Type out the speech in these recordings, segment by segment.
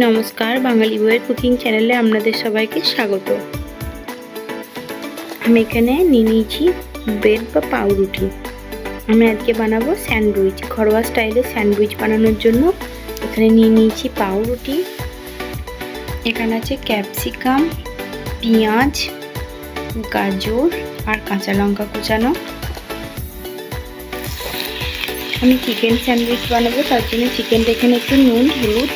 নমস্কার, বাঙালি বইয়ের কুকিং চ্যানেলে আপনাদের সবাইকে স্বাগত। আমি এখানে নিয়ে নিয়েছি ব্রেড বা পাউরুটি। আমি আজকে বানাবো স্যান্ডউইচ, ঘরোয়া স্টাইলে স্যান্ডউইচ বানানোর জন্য। এখানে নিয়ে নিয়েছি পাউরুটি। এখানে আছে ক্যাপসিকাম, পেঁয়াজ, গাজর আর কাঁচা লঙ্কা কুচানো। আমি চিকেন স্যান্ডউইচ বানাবো, তার জন্য চিকেনটা এখানে একটু নুন, হলুদ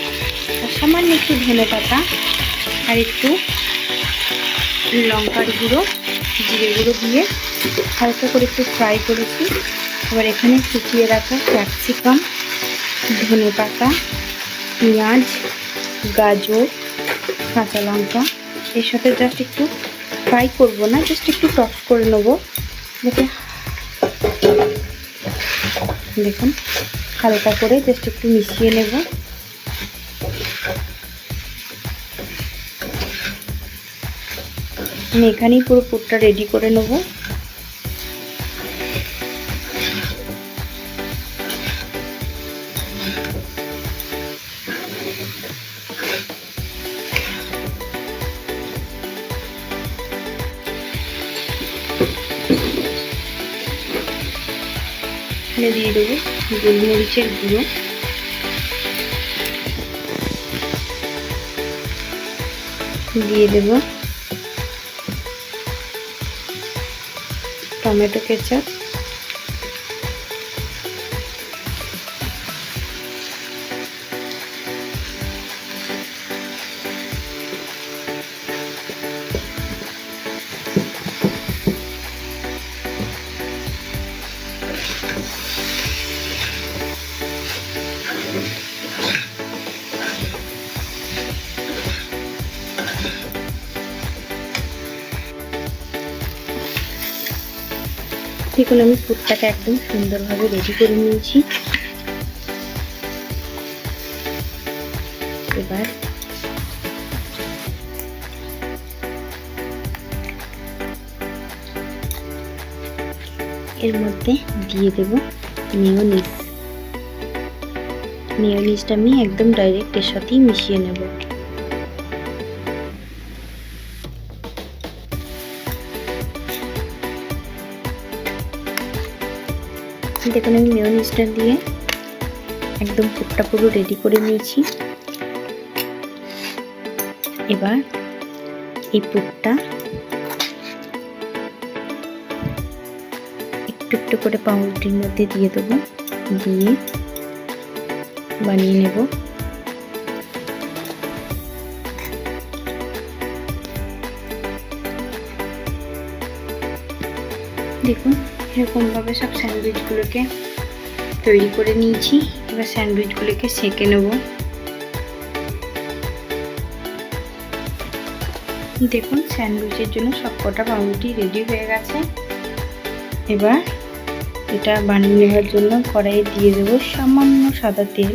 সামান্য একটু ধনে পাতা আর একটু লঙ্কার গুঁড়ো, জিরে গুঁড়ো দিয়ে হালকা করে একটু ফ্রাই করেছি। এবার এখানে কুচিয়ে রাখা ক্যাপসিকাম ধনে পাতা, পেঁয়াজ, গাজর, কাঁচা লঙ্কা, এর সাথে জাস্ট একটু ফ্রাই করব না জাস্ট একটু টস করে নেব। যাতে দেখুন, হালকা করে জাস্ট একটু মিশিয়ে নেব। আমি এখানেই পুরো পুরটা রেডি করে নেব। এখানে দিয়ে দেবো গোলমরিচের গুঁড়ো। দিয়ে দেব টমেটো কেচাপ। দেখুন আমি ফুটটাকে একদম সুন্দরভাবে রেডি করে নিয়েছি। এবার এর মধ্যে দিয়ে দেব মেয়োনিজ মেয়োনিজটা আমি একদম ডাইরেক্ট এর সাথেই মিশিয়ে নেব। দেখুন আমি মেয়োনিজটা দিয়ে একদম পুরটা পুরো রেডি করে নিয়েছি। এবার এই পুরটা একটু একটু করে পাউরুটির মধ্যে দিয়ে দেবো, দিয়ে বানিয়ে নেব। দেখুন এরকমভাবে সব স্যান্ডউইচগুলোকে তৈরি করে নিয়েছি। এবার স্যান্ডউইচগুলোকে সেঁকে নেব। দেখুন, স্যান্ডউইচের জন্য সব কটা পাউরুটি রেডি হয়ে গেছে। এবার এটা বানিয়ে নেওয়ার জন্য কড়াইয়ে দিয়ে দেবো সামান্য সাদা তেল।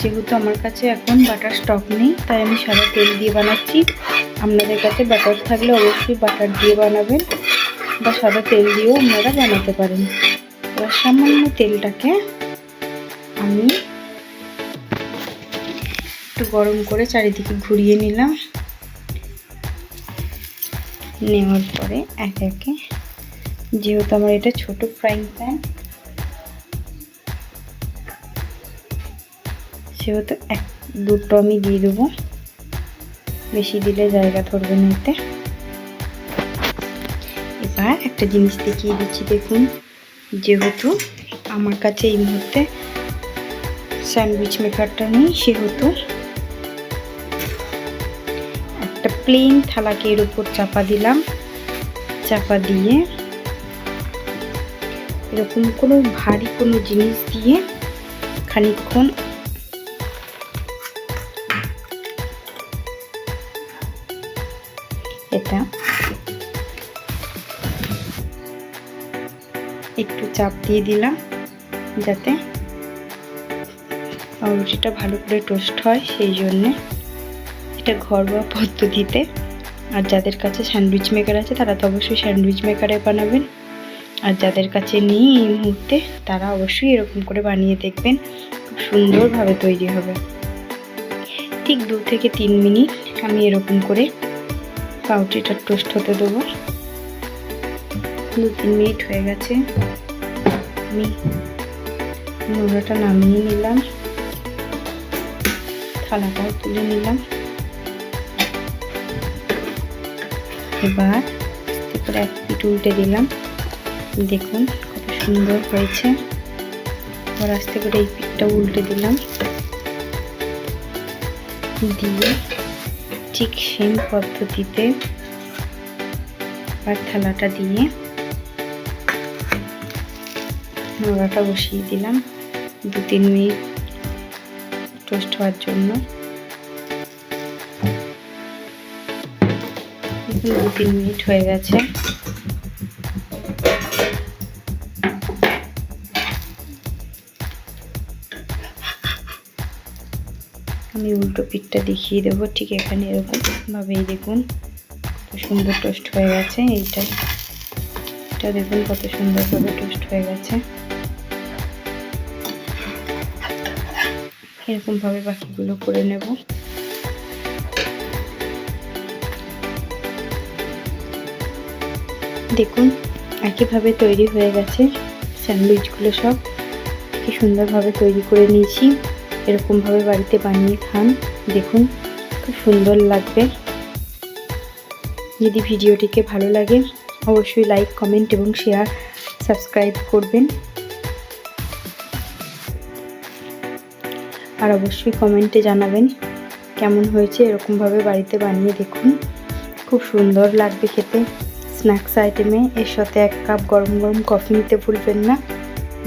যেহেতু আমার কাছে এখন বাটার স্টক নেই, তাই আমি সাদা তেল দিয়ে বানাচ্ছি। আপনাদের কাছে বাটার থাকলে অবশ্যই বাটার দিয়ে বানাবেন। বা সাদা তেল দিয়েও আপনারা বানাতে পারেন। এবার সামান্য তেলটাকে আমি একটু গরম করে চারিদিকে ঘুরিয়ে নিলাম। নেওয়ার পরে এক একে, যেহেতু আমার এটা ছোট ফ্রাইং প্যান সেহেতু এক দুটো আমি দিয়ে দেবো। বেশি দিলে জায়গা ধরবে না এতে। একটা জিনিস দেখিয়ে দিচ্ছি, দেখুন। যেহেতু আমার কাছে এই মুহূর্তে স্যান্ডউইচ মেকারটা নেই, সেহেতু একটা প্লেন থালাকে এর উপর চাপা দিলাম। চাপা দিয়ে এরকম কোনো ভারী কোনো জিনিস দিয়ে খানিকক্ষণ একটু চাপ দিয়ে দিলাম যাতে পাউরুটিটা ভালো করে টোস্ট হয়, সেই জন্যে এটা ঘরোয়া পদ্ধতিতে। আর যাদের কাছে স্যান্ডউইচ মেকার আছে, তারা তো অবশ্যই স্যান্ডউইচ মেকারে বানাবেন। আর যাদের কাছে নেই এই মুহূর্তে, তারা অবশ্যই এরকম করে বানিয়ে দেখবেন। খুব সুন্দরভাবে তৈরি হবে। ঠিক দু থেকে তিন মিনিট আমি এরকম করে পাউরুটিটা টোস্ট হতে দেবো। দু তিন মিনিট হয়ে গেছে। আমি নোড়াটা নামিয়ে নিলাম। থালাটাও তুলে নিলাম। এবার করে এক পিঠ উল্টে দিলাম। দেখুন কত সুন্দর হয়েছে। এবার আস্তে করে এই পিঠটা উল্টে দিলাম। দিয়ে ঠিক সেম পদ্ধতিতে আর থালাটা দিয়ে নোড়াটা বসিয়ে দিলাম। দু, তিন মিনিট টোস্ট হওয়ার জন্য। দু, তিন মিনিট হয়ে গেছে। আমি উল্টো পিঠটা দেখিয়ে দেবো, ঠিক এখানে এরকম ভাবেই দেখুন। কত সুন্দর টোস্ট হয়ে গেছে এইটা। এটা দেখুন কত সুন্দরভাবে টোস্ট হয়ে গেছে। এরকমভাবে বাকিগুলো করে নেব। দেখুন, একইভাবে তৈরি হয়ে গেছে স্যান্ডউইচগুলো সব। কি সুন্দরভাবে তৈরি করে নিয়েছি। এরকমভাবে বাড়িতে বানিয়ে খান। দেখুন, খুব সুন্দর লাগবে। যদি ভিডিওটিকে ভালো লাগে, অবশ্যই লাইক, কমেন্ট এবং শেয়ার সাবস্ক্রাইব করবেন। আর অবশ্যই কমেন্টে জানাবেন কেমন হয়েছে এরকমভাবে বাড়িতে বানিয়ে দেখুন। খুব সুন্দর লাগবে খেতে। স্ন্যাক্স আইটেমে এর সাথে এক কাপ গরম গরম কফি নিতে ভুলবেন না।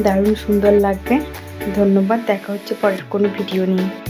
দারুণ সুন্দর লাগবে। ধন্যবাদ। দেখা হচ্ছে পরের কোনো ভিডিও নিয়ে।